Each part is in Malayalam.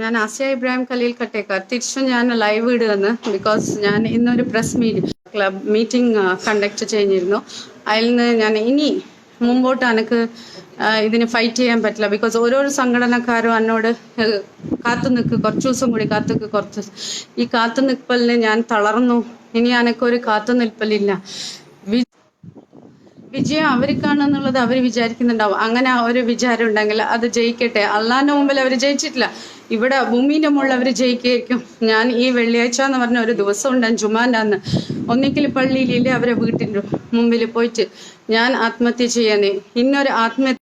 ഞാൻ ആസിയ ഇബ്രാഹിം ഖലീൽ കട്ടേക്കാർ തിരിച്ചും ഞാൻ ലൈവ് ഇടുകയെന്ന് ബിക്കോസ് ഞാൻ ഇന്നൊരു press meet club meeting conduct ചെയ്തിരുന്നു. അതിൽ നിന്ന് ഞാൻ ഇനി മുമ്പോട്ട് എനിക്ക് ഇതിനെ ഫൈറ്റ് ചെയ്യാൻ പറ്റില്ല. ബിക്കോസ് ഓരോരോ സംഘടനക്കാരും എന്നോട് കാത്തു നിൽക്ക്. കുറച്ച് ദിവസം കൂടി കാത്തു നിൽക്ക്. കുറച്ച് ഈ കാത്തു നിൽപ്പലിന് ഞാൻ തളർന്നു. ഇനി എനിക്കൊരു കാത്തു നിൽപ്പലില്ല. വിജയം അവർക്കാണെന്നുള്ളത് അവർ വിചാരിക്കുന്നുണ്ടാവും. അങ്ങനെ ഒരു വിചാരം ഉണ്ടെങ്കിൽ അത് ജയിക്കട്ടെ. അള്ളാഹിന്റെ മുമ്പിൽ അവർ ജയിച്ചിട്ടില്ല. ഇവിടെ ഭൂമിന്റെ മുകളിൽ അവർ ജയിക്കുകയായിരിക്കും ഞാൻ ഈ വെള്ളിയാഴ്ച എന്ന് പറഞ്ഞ ഒരു ദിവസം ഉണ്ടാകും ജുമാന്റെ അന്ന്. ഒന്നിക്കൽ പള്ളിയിലില്ലേ അവരെ വീട്ടിന്റെ മുമ്പിൽ പോയിട്ട് ഞാൻ ആത്മഹത്യ ചെയ്യാനേ. ഇന്നൊരു ആത്മഹത്യ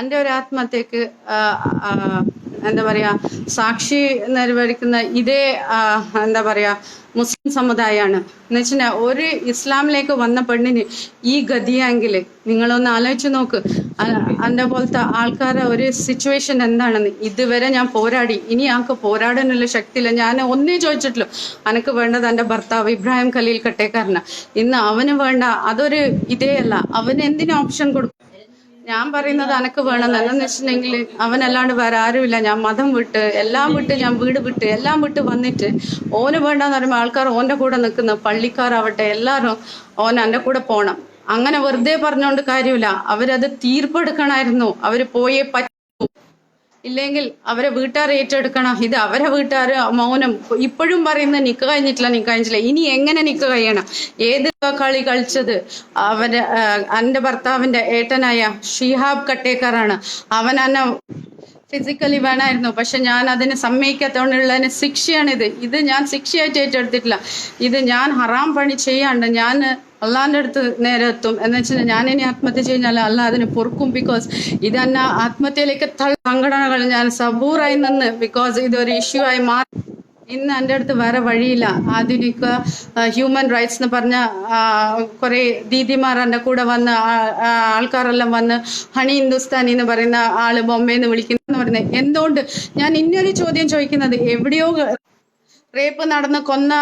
എന്റെ ഒരു ആത്മഹത്യക്ക് എന്താ പറയാ സാക്ഷി നിർവഹിക്കുന്ന ഇതേ എന്താ പറയാ മുസ്ലിം സമുദായമാണ് എന്ന് വെച്ചാൽ ഒരു ഇസ്ലാമിലേക്ക് വന്ന പെണ്ണിന് ഈ ഗതിയെങ്കിൽ നിങ്ങളൊന്ന് ആലോചിച്ച് നോക്ക്. എന്റെ പോലത്തെ ആൾക്കാരെ ഒരു സിറ്റുവേഷൻ എന്താണെന്ന്. ഇതുവരെ ഞാൻ പോരാടി. ഇനി ഞങ്ങൾക്ക് പോരാടാനുള്ള ശക്തിയില്ല. ഞാൻ ഒന്നേ ചോദിച്ചിട്ടുള്ളൂ. അനക്ക് വേണ്ടത് എന്റെ ഭർത്താവ് ഇബ്രാഹിം ഖലീൽ കട്ടേക്കാരനാണ് ഇന്ന് അവന് വേണ്ട. അതൊരു ഇതേ അല്ല അവന് എന്തിനു ഓപ്ഷൻ കൊടുക്കും? ഞാൻ പറയുന്നത് അനക്ക് വേണം. എന്ന് വെച്ചിട്ടുണ്ടെങ്കിൽ അവനല്ലാണ്ട് വേറെ ആരുമില്ല. ഞാൻ മതം വിട്ട് എല്ലാം വിട്ട് ഞാൻ വീട് വിട്ട് എല്ലാം വിട്ട് വന്നിട്ട് ഓന് വേണ്ടെന്ന് പറയുമ്പോൾ ആൾക്കാർ ഓന്റെ കൂടെ നിൽക്കുന്ന പള്ളിക്കാരാവട്ടെ എല്ലാവരും ഓൻ എന്റെ കൂടെ പോണം. അങ്ങനെ വെറുതെ പറഞ്ഞുകൊണ്ട് കാര്യമില്ല. അവരത് തീർപ്പെടുക്കണമായിരുന്നു അവർ പോയേ പറ്റൂ. ഇല്ലെങ്കിൽ അവരെ വീട്ടുകാർ ഏറ്റെടുക്കണം. ഇത് അവരെ വീട്ടുകാർ മൗനം. ഇപ്പോഴും പറയുന്നത് നിക്ക് കഴിഞ്ഞിട്ടില്ല നിക്ക് കഴിഞ്ഞിട്ടില്ല. ഇനി എങ്ങനെ നിക്ക് കഴിയണം? ഏത് കളി കളിച്ചത്? അവന്റെ അന്റെ ഭർത്താവിന്റെ ഏട്ടനായ ഷിഹാബ് കട്ടേക്കറാണ്. അവൻ എന്നെ ഫിസിക്കലി വേണമായിരുന്നു. പക്ഷെ ഞാൻ അതിന് സമ്മതിക്കാത്തതുകൊണ്ടുള്ളതിന് ശിക്ഷയാണിത് ഇത്. ഞാൻ ശിക്ഷയായിട്ട് ഏറ്റെടുത്തിട്ടില്ല. ഇത് ഞാൻ ഹറാം പണി ചെയ്യാണ്ട് ഞാൻ അള്ളാന്റെ അടുത്ത് നേരെ എത്തും. എന്ന് വെച്ചാൽ ഞാൻ ഇനി ആത്മഹത്യ കഴിഞ്ഞാൽ അല്ല അതിന് പൊറുക്കും ബിക്കോസ് ഇത് തന്നെ ആത്മഹത്യയിലേക്ക് തള്ള സംഘടനകൾ ഞാൻ സബൂറായി നിന്ന് ബിക്കോസ് ഇതൊരു ഇഷ്യൂ ആയി മാറി. ഇന്ന് എന്റെ അടുത്ത് വേറെ വഴിയില്ല. ആധുനിക ഹ്യൂമൻ റൈറ്റ്സ് എന്ന് പറഞ്ഞ കുറെ ദീദിമാർ എന്റെ കൂടെ വന്ന് ആൾക്കാരെല്ലാം വന്ന് ഹണി ഹിന്ദുസ്ഥാനി എന്ന് പറയുന്ന ആൾ ബോംബെന്ന് എന്ന് പറയുന്നത് എന്തുകൊണ്ട്? ഞാൻ ഇന്നൊരു ചോദ്യം ചോദിക്കുന്നത് എവിടെയോ റേപ്പ് നടന്ന് കൊന്ന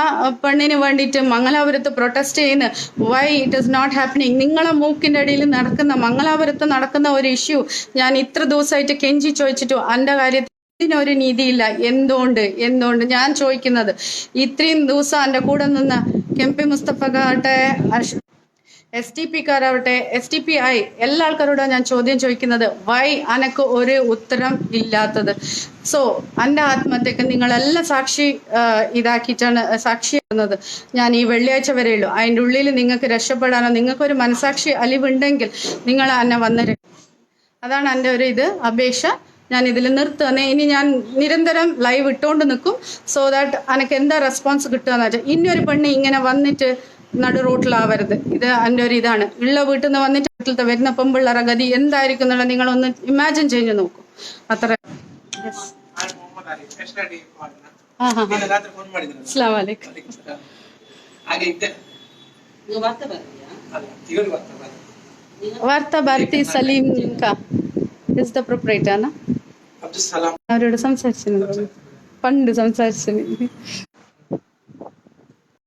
പെണ്ണിന് വേണ്ടിയിട്ട് മംഗലാപുരത്ത് പ്രൊട്ടസ്റ്റ് ചെയ്യുന്ന why it is not happening നിങ്ങളെ മൂക്കിന്റെ അടിയിൽ നടക്കുന്ന മംഗലാപുരത്ത് നടക്കുന്ന ഒരു ഇഷ്യൂ ഞാൻ ഇത്ര ദിവസമായിട്ട് കെഞ്ചി ചോദിച്ചിട്ടു എന്റെ കാര്യത്തിൽ ഇതിനൊരു നീതിയില്ല. എന്തുകൊണ്ട്? എന്തുകൊണ്ട്? ഞാൻ ചോദിക്കുന്നത് ഇത്രയും ദിവസം എന്റെ കൂടെ നിന്ന് കെം പി മുസ്തഫക്കാട്ടെ എസ് ടി പിക്കാരാവട്ടെ എസ് ടി പി ഐ എല്ലാ ആൾക്കാരോടും ഞാൻ ചോദ്യം ചോദിക്കുന്നത് വൈ അനക്ക് ഒരു ഉത്തരം ഇല്ലാത്തത്? സോ എന്റെ ആത്മഹത്യക്ക് നിങ്ങളെല്ലാം സാക്ഷി ഇതാക്കിയിട്ടാണ് സാക്ഷി സാക്ഷിയാകുന്നത് ഞാൻ ഈ വെള്ളിയാഴ്ച വരെയുള്ളൂ അതിന്റെ ഉള്ളിൽ നിങ്ങൾക്ക് രക്ഷപ്പെടാനോ നിങ്ങൾക്കൊരു മനസാക്ഷി അലിവുണ്ടെങ്കിൽ നിങ്ങൾ എന്നെ വന്ന് അതാണ് എന്റെ ഒരു ഇത് അപേക്ഷ. ഞാൻ ഇതിൽ നിർത്തുകയാണ് ഇനി ഞാൻ നിരന്തരം ലൈവ് ഇട്ടുകൊണ്ട് നിൽക്കും സോ ദാറ്റ് എനിക്ക് എന്താ റെസ്പോൺസ് കിട്ടുക എന്ന് വെച്ചാൽ ഇനിയൊരു പെണ്ണ് ഇങ്ങനെ വന്നിട്ട് നടു റൂട്ടിലാവരുത്. ഇത് എന്റെ ഒരു ഇതാണ്. ഉള്ള വീട്ടിൽ നിന്ന് വന്നിട്ട് വീട്ടിലത്തെ വരുന്ന പെമ്പിള്ളറ ഗതി എന്തായിരിക്കും എന്നുള്ളത് നിങ്ങളൊന്ന് ഇമാജിൻ ചെയ്ത് നോക്കൂ. അത്ര. വാർത്ത ഭാരതി സലീം ഇസ് ദ അവരോട് സംസാരിച്ചു പണ്ട് സംസാരിച്ചു